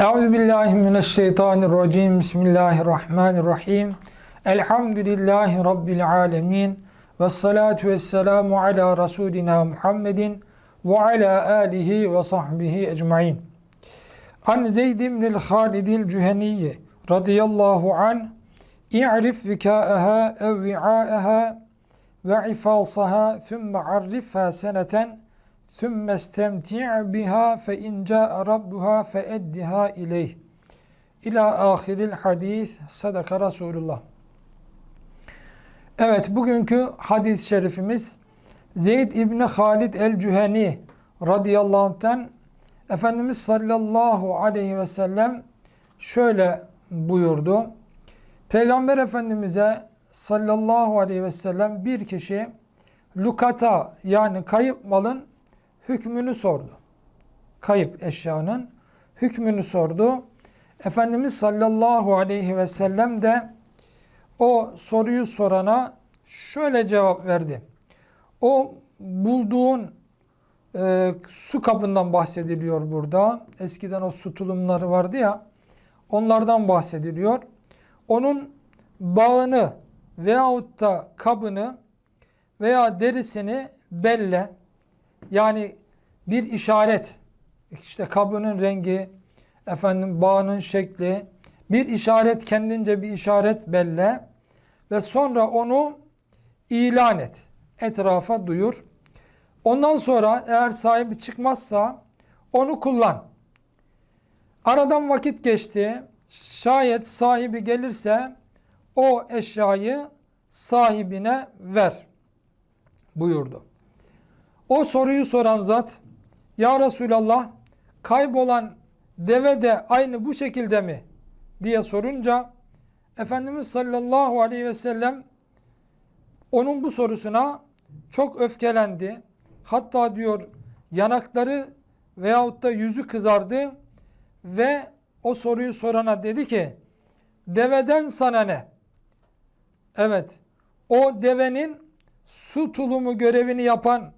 Euzu billahi mineşşeytanirracim. Bismillahirrahmanirrahim. Elhamdülillahi rabbil alamin. Ves salatu vesselamu ala rasulina Muhammedin ve ala alihi ve sahbihi ecmaîn. An Zeyd ibn Halid el-Cüheni radıyallahu an i'rif vikâeha ev vi'âeha ve ifasaha thumma arifha seneten ثُمَّ اسْتَمْتِعْ بِهَا فَاِنْ جَاءَ رَبُّهَا فَاَدِّهَا اِلَيْهِ İlâ ahiril hadis sadaka Resulullah. Evet bugünkü hadis-i şerifimiz Zeyd İbni Halid el-Cüheni radıyallahu anh'ten Efendimiz sallallahu aleyhi ve sellem şöyle buyurdu. Peygamber Efendimiz'e sallallahu aleyhi ve sellem bir kişi lukata yani kayıp malın hükmünü sordu. Kayıp eşyanın hükmünü sordu. Efendimiz sallallahu aleyhi ve sellem de o soruyu sorana şöyle cevap verdi. O bulduğun e, su kabından bahsediliyor burada. Eskiden o su tulumları vardı ya onlardan bahsediliyor. Onun bağını veyahut da kabını veya derisini belle yani bir işaret işte kabının rengi efendim bağının şekli bir işaret kendince bir işaret belle ve sonra onu ilan et. Etrafa duyur. Ondan sonra eğer sahibi çıkmazsa onu kullan. Aradan vakit geçti. Şayet sahibi gelirse o eşyayı sahibine ver buyurdu. O soruyu soran zat Ya Resulallah kaybolan deve de aynı bu şekilde mi? diye sorunca Efendimiz sallallahu aleyhi ve sellem onun bu sorusuna çok öfkelendi. Hatta diyor yanakları veyahut da yüzü kızardı ve o soruyu sorana dedi ki deveden sana ne? Evet o devenin su tulumu görevini yapan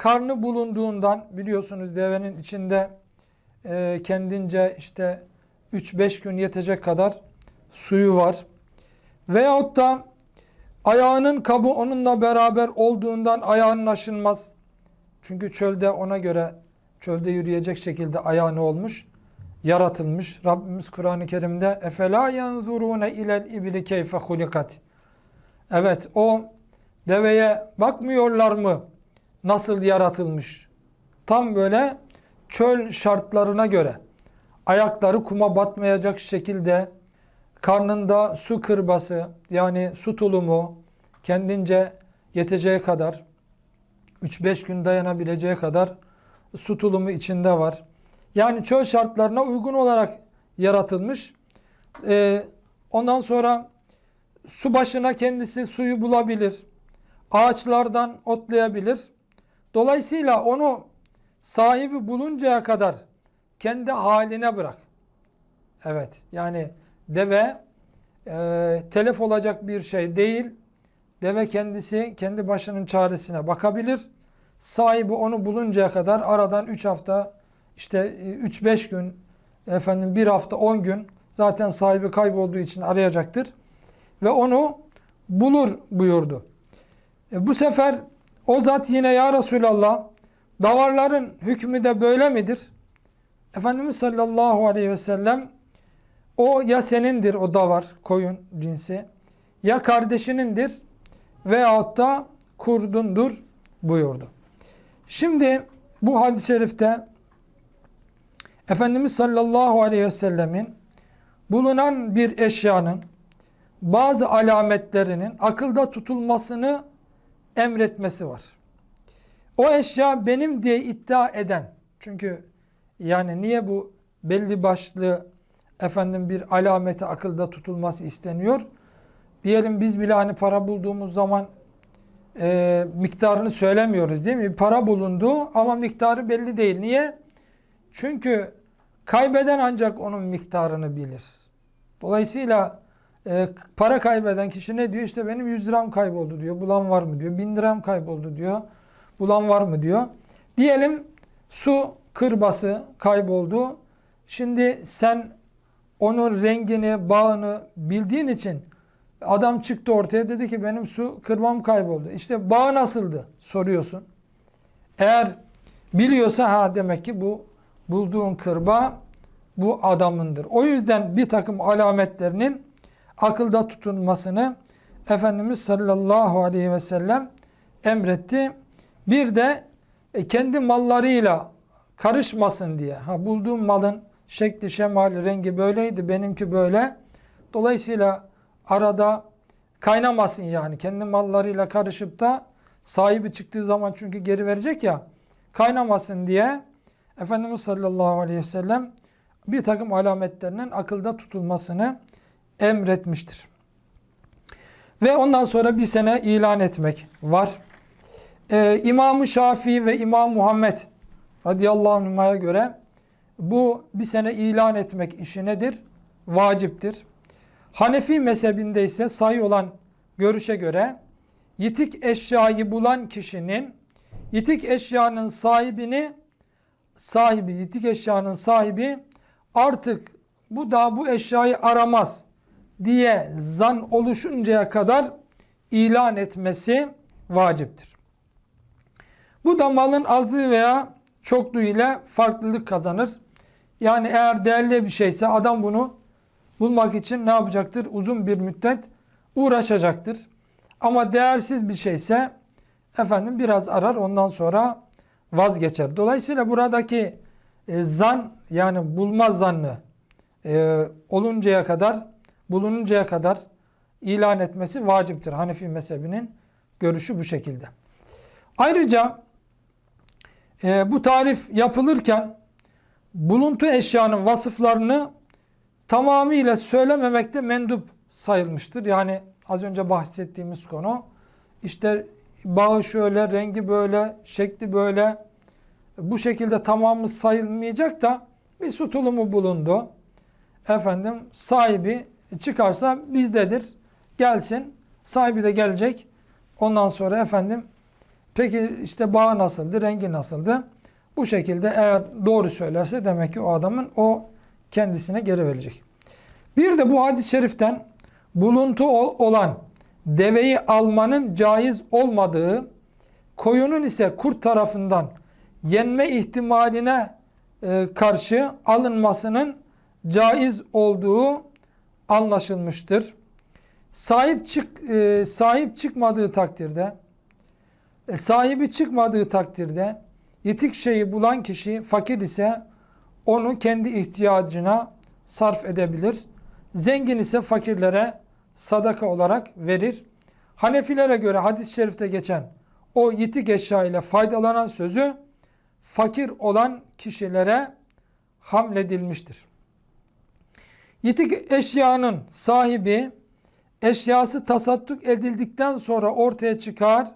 karnı bulunduğundan biliyorsunuz devenin içinde e, kendince işte 3-5 gün yetecek kadar suyu var. Veyahut da ayağının kabı onunla beraber olduğundan ayağının aşınmaz. Çünkü çölde ona göre çölde yürüyecek şekilde ayağını olmuş, yaratılmış. Rabbimiz Kur'an-ı Kerim'de efela yanzurune ilel ibli keyfe hulikat. Evet o deveye bakmıyorlar mı? Nasıl yaratılmış? Tam böyle çöl şartlarına göre ayakları kuma batmayacak şekilde karnında su kırbası yani su tulumu kendince yeteceği kadar 3-5 gün dayanabileceği kadar su tulumu içinde var. Yani çöl şartlarına uygun olarak yaratılmış. Ee, ondan sonra su başına kendisi suyu bulabilir. Ağaçlardan otlayabilir. Dolayısıyla onu sahibi buluncaya kadar kendi haline bırak. Evet yani deve e, telef olacak bir şey değil. Deve kendisi kendi başının çaresine bakabilir. Sahibi onu buluncaya kadar aradan 3 hafta işte 3-5 gün efendim 1 hafta 10 gün zaten sahibi kaybolduğu için arayacaktır. Ve onu bulur buyurdu. E, bu sefer o zat yine ya Resulallah davarların hükmü de böyle midir? Efendimiz sallallahu aleyhi ve sellem o ya senindir o davar koyun cinsi ya kardeşinindir veyahut da kurdundur buyurdu. Şimdi bu hadis-i şerifte Efendimiz sallallahu aleyhi ve sellemin bulunan bir eşyanın bazı alametlerinin akılda tutulmasını emretmesi var. O eşya benim diye iddia eden çünkü yani niye bu belli başlı efendim bir alameti akılda tutulması isteniyor? Diyelim biz bile hani para bulduğumuz zaman e, miktarını söylemiyoruz değil mi? Para bulundu ama miktarı belli değil. Niye? Çünkü kaybeden ancak onun miktarını bilir. Dolayısıyla e, para kaybeden kişi ne diyor? İşte benim 100 liram kayboldu diyor. Bulan var mı diyor. 1000 liram kayboldu diyor. Bulan var mı diyor. Diyelim su kırbası kayboldu. Şimdi sen onun rengini, bağını bildiğin için adam çıktı ortaya dedi ki benim su kırmam kayboldu. İşte bağ nasıldı soruyorsun. Eğer biliyorsa ha demek ki bu bulduğun kırba bu adamındır. O yüzden bir takım alametlerinin akılda tutulmasını Efendimiz sallallahu aleyhi ve sellem emretti. Bir de e, kendi mallarıyla karışmasın diye. Ha bulduğum malın şekli, şemali, rengi böyleydi, benimki böyle. Dolayısıyla arada kaynamasın yani. Kendi mallarıyla karışıp da sahibi çıktığı zaman çünkü geri verecek ya kaynamasın diye Efendimiz sallallahu aleyhi ve sellem bir takım alametlerinin akılda tutulmasını emretmiştir. Ve ondan sonra bir sene ilan etmek var. Ee, İmam-ı Şafii ve İmam Muhammed radıyallahu anh'a göre bu bir sene ilan etmek işi nedir? Vaciptir. Hanefi mezhebinde ise sayı olan görüşe göre yitik eşyayı bulan kişinin yitik eşyanın sahibini sahibi, yitik eşyanın sahibi artık bu da bu eşyayı aramaz diye zan oluşuncaya kadar ilan etmesi vaciptir. Bu da malın azlığı veya çokluğu ile farklılık kazanır. Yani eğer değerli bir şeyse adam bunu bulmak için ne yapacaktır? Uzun bir müddet uğraşacaktır. Ama değersiz bir şeyse efendim biraz arar ondan sonra vazgeçer. Dolayısıyla buradaki e, zan yani bulma zannı e, oluncaya kadar bulununcaya kadar ilan etmesi vaciptir. Hanefi mezhebinin görüşü bu şekilde. Ayrıca e, bu tarif yapılırken buluntu eşyanın vasıflarını tamamıyla söylememekte mendup sayılmıştır. Yani az önce bahsettiğimiz konu işte bağı şöyle, rengi böyle, şekli böyle bu şekilde tamamı sayılmayacak da bir su bulundu. Efendim sahibi çıkarsa bizdedir. Gelsin. Sahibi de gelecek. Ondan sonra efendim peki işte bağı nasıldı, rengi nasıldı? Bu şekilde eğer doğru söylerse demek ki o adamın o kendisine geri verecek. Bir de bu hadis-i şeriften buluntu olan deveyi almanın caiz olmadığı, koyunun ise kurt tarafından yenme ihtimaline e, karşı alınmasının caiz olduğu anlaşılmıştır. Sahip çık e, sahip çıkmadığı takdirde e, sahibi çıkmadığı takdirde yitik şeyi bulan kişi fakir ise onu kendi ihtiyacına sarf edebilir. Zengin ise fakirlere sadaka olarak verir. Hanefilere göre hadis-i şerifte geçen o yitik eşya ile faydalanan sözü fakir olan kişilere hamledilmiştir. Yitik eşyanın sahibi eşyası tasadduk edildikten sonra ortaya çıkar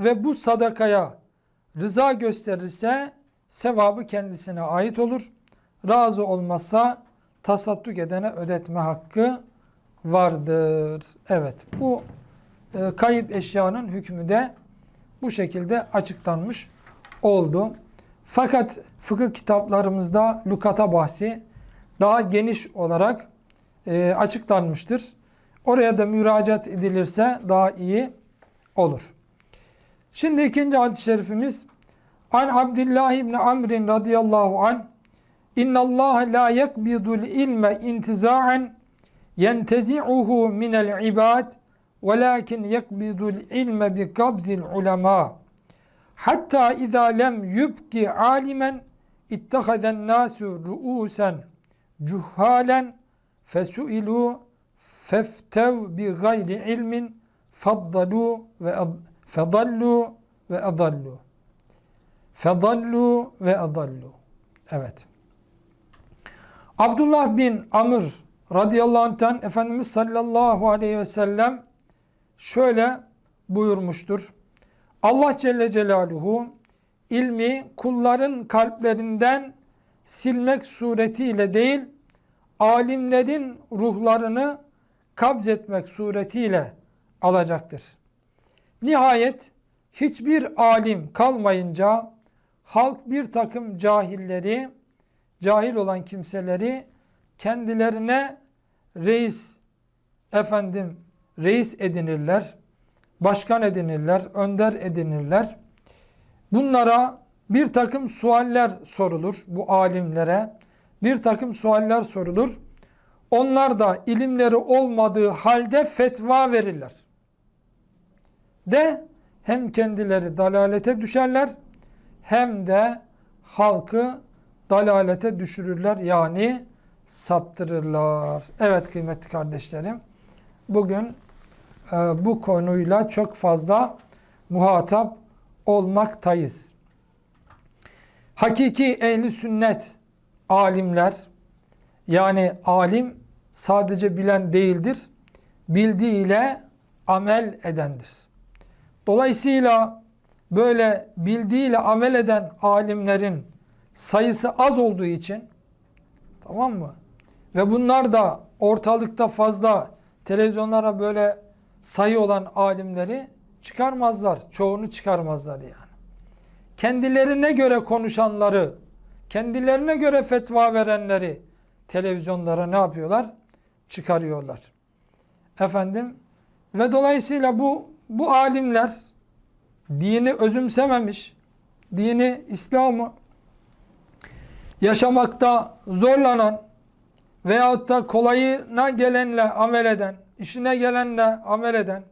ve bu sadakaya rıza gösterirse sevabı kendisine ait olur. Razı olmazsa tasadduk edene ödetme hakkı vardır. Evet bu e, kayıp eşyanın hükmü de bu şekilde açıklanmış oldu. Fakat fıkıh kitaplarımızda lukata bahsi daha geniş olarak e, açıklanmıştır. Oraya da müracaat edilirse daha iyi olur. Şimdi ikinci hadis-i şerifimiz An Abdullah ibn Amr radıyallahu an İnna Allah la yakbidul ilme intiza'an yentezi'uhu minel ibad velakin yakbidul ilme bi kabzil ulema hatta iza lem yubki alimen ittahazen nasu ru'usen cuhalen fesuilu feftev bi gayri ilmin faddalu ve fedallu ve adallu. Fedallu ve adallu. Evet. Abdullah bin Amr radıyallahu anh'tan Efendimiz sallallahu aleyhi ve sellem şöyle buyurmuştur. Allah Celle Celaluhu ilmi kulların kalplerinden silmek suretiyle değil, alimlerin ruhlarını kabzetmek suretiyle alacaktır. Nihayet hiçbir alim kalmayınca halk bir takım cahilleri cahil olan kimseleri kendilerine reis efendim reis edinirler, başkan edinirler, önder edinirler. Bunlara bir takım sualler sorulur bu alimlere. Bir takım sualler sorulur. Onlar da ilimleri olmadığı halde fetva verirler. De hem kendileri dalalete düşerler hem de halkı dalalete düşürürler yani saptırırlar. Evet kıymetli kardeşlerim bugün e, bu konuyla çok fazla muhatap olmaktayız. Hakiki ehli sünnet alimler yani alim sadece bilen değildir. Bildiğiyle amel edendir. Dolayısıyla böyle bildiğiyle amel eden alimlerin sayısı az olduğu için tamam mı? Ve bunlar da ortalıkta fazla televizyonlara böyle sayı olan alimleri çıkarmazlar. Çoğunu çıkarmazlar yani. Kendilerine göre konuşanları, kendilerine göre fetva verenleri televizyonlara ne yapıyorlar? Çıkarıyorlar. Efendim ve dolayısıyla bu bu alimler dini özümsememiş, dini İslam'ı yaşamakta zorlanan veyahut da kolayına gelenle amel eden, işine gelenle amel eden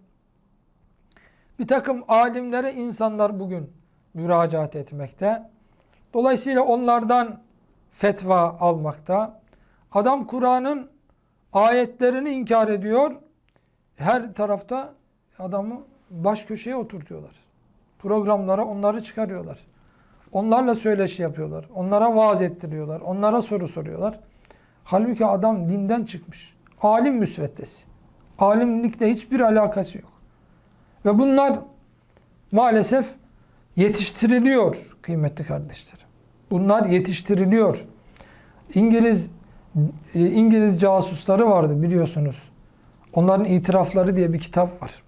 bir takım alimlere insanlar bugün müracaat etmekte. Dolayısıyla onlardan fetva almakta. Adam Kur'an'ın ayetlerini inkar ediyor. Her tarafta adamı baş köşeye oturtuyorlar. Programlara onları çıkarıyorlar. Onlarla söyleşi yapıyorlar. Onlara vaaz ettiriyorlar. Onlara soru soruyorlar. Halbuki adam dinden çıkmış. Alim müsveddesi. Alimlikle hiçbir alakası yok. Ve bunlar maalesef yetiştiriliyor kıymetli kardeşlerim. Bunlar yetiştiriliyor. İngiliz e, İngiliz casusları vardı biliyorsunuz. Onların itirafları diye bir kitap var.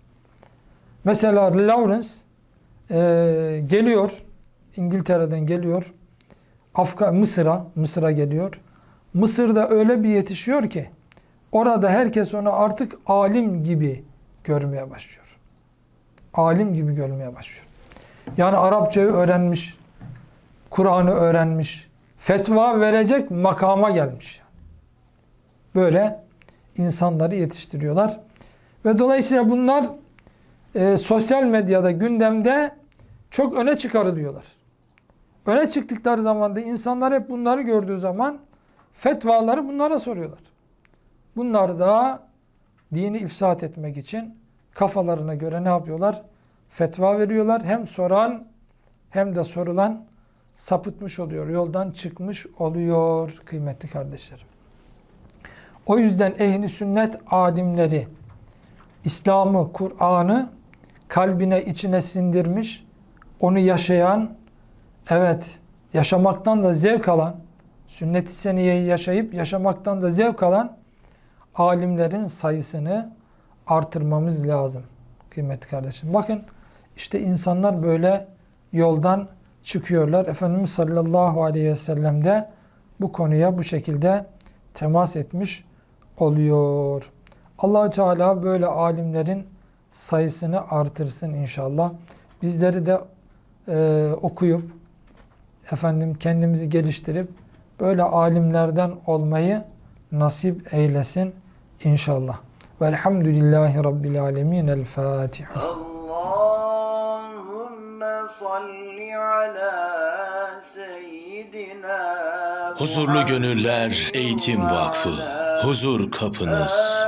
Mesela Lawrence e, geliyor İngiltere'den geliyor. Afgan Mısır'a Mısır'a geliyor. Mısır'da öyle bir yetişiyor ki orada herkes onu artık alim gibi görmeye başlıyor. Alim gibi görmeye başlıyor. Yani Arapçayı öğrenmiş, Kur'an'ı öğrenmiş, fetva verecek makama gelmiş. Böyle insanları yetiştiriyorlar. Ve dolayısıyla bunlar e, sosyal medyada, gündemde çok öne çıkarılıyorlar. Öne çıktıkları zaman da insanlar hep bunları gördüğü zaman fetvaları bunlara soruyorlar. Bunlar da dini ifsat etmek için kafalarına göre ne yapıyorlar? Fetva veriyorlar. Hem soran hem de sorulan sapıtmış oluyor. Yoldan çıkmış oluyor kıymetli kardeşlerim. O yüzden ehli sünnet adimleri İslam'ı, Kur'an'ı kalbine, içine sindirmiş, onu yaşayan, evet yaşamaktan da zevk alan, sünnet-i seniyeyi yaşayıp yaşamaktan da zevk alan alimlerin sayısını artırmamız lazım. Kıymetli kardeşim. Bakın işte insanlar böyle yoldan çıkıyorlar. Efendimiz sallallahu aleyhi ve sellem de bu konuya bu şekilde temas etmiş oluyor. Allahü Teala böyle alimlerin sayısını artırsın inşallah. Bizleri de e, okuyup efendim kendimizi geliştirip böyle alimlerden olmayı nasip eylesin inşallah. Velhamdülillahi Rabbil Alemin. El Fatiha. Huzurlu Gönüller Eğitim Vakfı Huzur Kapınız